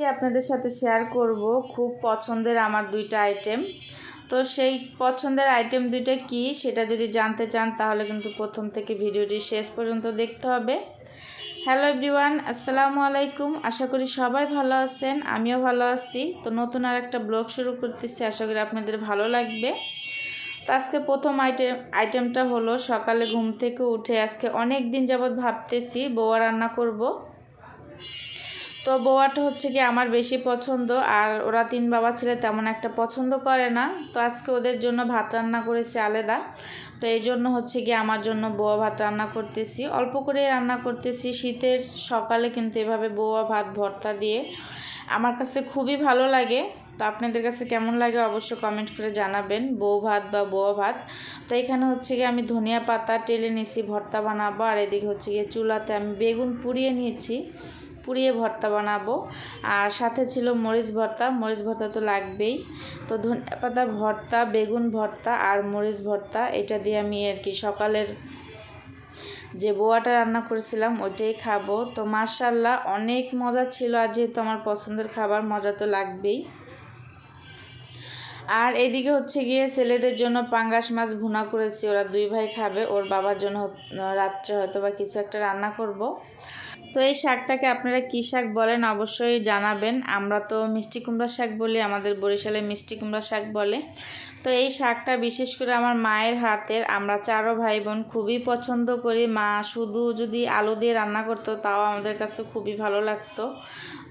আজকে আপনাদের সাথে শেয়ার করব খুব পছন্দের আমার দুইটা আইটেম তো সেই পছন্দের আইটেম দুইটা কি সেটা যদি জানতে চান তাহলে কিন্তু প্রথম থেকে ভিডিওটি শেষ পর্যন্ত দেখতে হবে। হ্যালো এভরিওয়ান আসসালামু আলাইকুম। আশা করি সবাই ভালো আছেন, আমিও ভালো আছি। তো নতুন আর একটা ব্লগ শুরু করতেছি, আশা করি আপনাদের ভালো লাগবে। তো আজকে প্রথম আইটেম আইটেমটা হলো সকালে ঘুম থেকে উঠে আজকে অনেক দিন যাবৎ ভাবতেছি বৌয়া রান্না করব। তো বোয়াটা হচ্ছে কি আমার বেশি পছন্দ, আর ওরা তিন বাবা ছেলে তেমন একটা পছন্দ করে না। তো আজকে ওদের জন্য ভাত রান্না করেছি আলাদা। তো এই জন্য হচ্ছে কি আমার জন্য বোয়া ভাত রান্না করতেছি। অল্প করে রান্না করতেছি। শীতের সকালে কিন্তু এভাবে বোয়া ভাত, ভর্তা দিয়ে আমার কাছে খুবই ভালো লাগে। তো আপনাদের কাছে কেমন লাগে অবশ্যই কমেন্ট করে জানাবেন, বউ ভাত বা বোয়া ভাত। তো এখানে হচ্ছে গিয়ে আমি ধনিয়া পাতা টেলে নিয়েছি, ভর্তা বানাবো। আর এদিকে হচ্ছে গিয়ে চুলাতে আমি বেগুন পুড়িয়ে নিয়েছি। পুড়িয়ে ভর্তা বানাবো। আর সাথে ছিল মরিচ ভর্তা। মরিচ ভর্তা তো লাগবেই। তো ধনিয়া পাতা ভর্তা, বেগুন ভর্তা আর মরিচ ভর্তা, এটা দিয়ে আমি আর কি সকালের যে বোয়াটা রান্না করেছিলাম, ওইটাই খাব। তো মার্শাল্লাহ অনেক মজা ছিল আর যেহেতু আমার পছন্দের খাবার, মজা তো লাগবেই। আর এদিকে হচ্ছে গিয়ে ছেলেদের জন্য পাঙ্গাস মাছ ভুনা করেছি। ওরা দুই ভাই খাবে। ওর বাবার জন্য রাত্রে হয়তো বা কিছু একটা রান্না করব। তো এই শাকটাকে আপনারা কী শাক বলেন অবশ্যই জানাবেন। আমরা তো মিষ্টি কুমড়া শাক বলি, আমাদের বরিশালে মিষ্টি কুমড়া শাক বলে। তো এই শাকটা বিশেষ করে আমার মায়ের হাতের, আমরা চারো ভাই বোন খুবই পছন্দ করি। মা শুধু যদি আলু দিয়ে রান্না করতো, তাও আমাদের কাছে খুবই ভালো লাগতো।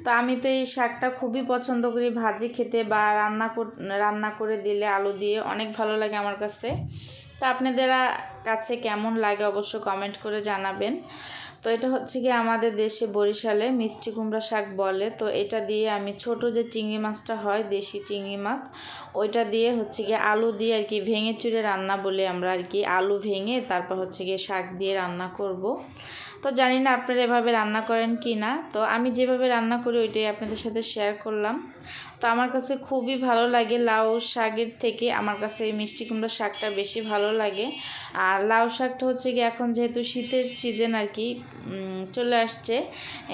তো আমি তো এই শাকটা খুবই পছন্দ করি, ভাজি খেতে বা রান্না রান্না করে দিলে আলু দিয়ে অনেক ভালো লাগে আমার কাছে। তো আপনাদের কাছে কেমন লাগে অবশ্য কমেন্ট করে জানাবেন। তো এটা হচ্ছে কি আমাদের দেশে বরিশালে মিষ্টি কুমড়া শাক বলে। তো এটা দিয়ে আমি ছোট যে চিংড়ি মাছটা হয়, দেশি চিংড়ি মাছ, ওইটা দিয়ে হচ্ছে কি আলু দিয়ে আর কি ভেঙে চুড়ে রান্না বলে আমরা আর কি আলু ভেঙে তারপর হচ্ছে গিয়ে শাক দিয়ে রান্না করব। তো জানি না আপনারা এভাবে রান্না করেন কি না। তো আমি যেভাবে রান্না করি ওইটাই আপনাদের সাথে শেয়ার করলাম। তো আমার কাছে খুবই ভালো লাগে লাউ শাকের থেকে। আমার কাছে এই মিষ্টি কুমড়ো শাকটা বেশি ভালো লাগে। আর লাউ শাকটা হচ্ছে কি এখন যেহেতু শীতের সিজন আর কি চলে আসছে।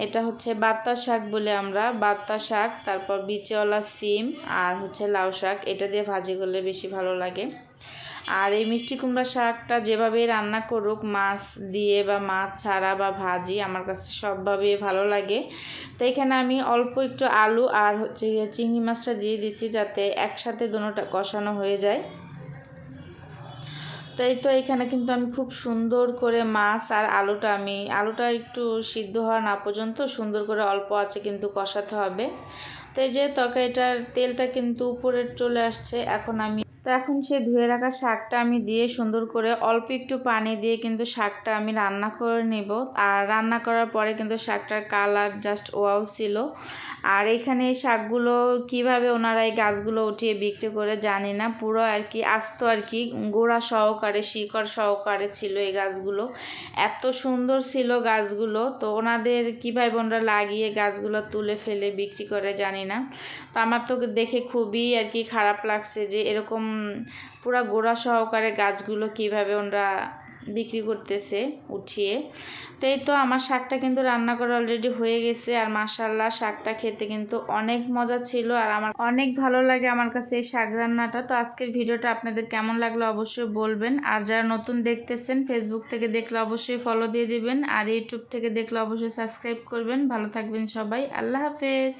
এটা হচ্ছে বাত্তা শাক বলে আমরা। বাত্তা শাক, তারপর বিচেওয়ালা সিম আর হচ্ছে লাউ শাক। এটা দিয়ে ভাজি করলে বেশি ভালো লাগে। আর এই মিষ্টি কুমড়া শাকটা যেভাবে রান্না করুক, মাছ দিয়ে বা মাছ ছাড়া বা ভাজি, আমার কাছে সবভাবে ভালো লাগে। তো এখানে আমি অল্প একটু আলু আর হচ্ছে চিংড়ি মাছটা দিয়ে দিচ্ছি যাতে একসাথে দুটোটা কষানো হয়ে যায়। তো এই তো এখানে কিন্তু আমি খুব সুন্দর করে মাছ আর আলুটা আমি, আলুটা একটু সিদ্ধ হওয়া না পর্যন্ত সুন্দর করে অল্প আছে কিন্তু কষাতে হবে। তো এই যে তরকারিটার তেলটা কিন্তু উপরে চলে আসছে, এখন আমি তো এখন সে ধুয়ে রাখা শাকটা আমি দিয়ে সুন্দর করে অল্প একটু পানি দিয়ে কিন্তু শাকটা আমি রান্না করে নেব। আর রান্না করার পরে কিন্তু শাকটার কালার জাস্ট ওয়াও ছিল। আর এখানে এই শাকগুলো কীভাবে ওনারা এই গাছগুলো উঠিয়ে বিক্রি করে জানি না। পুরো আর কি আস্ত আর কি, গোড়া সহকারে, শিকড় সহকারে ছিল এই গাছগুলো। এত সুন্দর ছিল গাছগুলো। তো ওনাদের কীভাবে ওনারা লাগিয়ে গাছগুলো তুলে ফেলে বিক্রি করে জানি না। তো আমার তো দেখে খুবই আর কি খারাপ লাগছে যে এরকম পুরা গোড়া সহকারে গাছগুলো কীভাবে ওনারা বিক্রি করতেছে উঠিয়ে। তো এই তো আমার শাকটা কিন্তু রান্না করা অলরেডি হয়ে গেছে আর মাসাল্লাহ শাকটা খেতে কিন্তু অনেক মজা ছিল আর আমার অনেক ভালো লাগে আমার কাছে এই শাক রান্নাটা। তো আজকের ভিডিওটা আপনাদের কেমন লাগল অবশ্যই বলবেন আর যারা নতুন দেখতেছেন ফেসবুক থেকে দেখলে অবশ্যই ফলো দিয়ে দিবেন আর ইউটিউব থেকে দেখলে অবশ্যই সাবস্ক্রাইব করবেন। ভালো থাকবেন সবাই, আল্লাহ হাফেজ।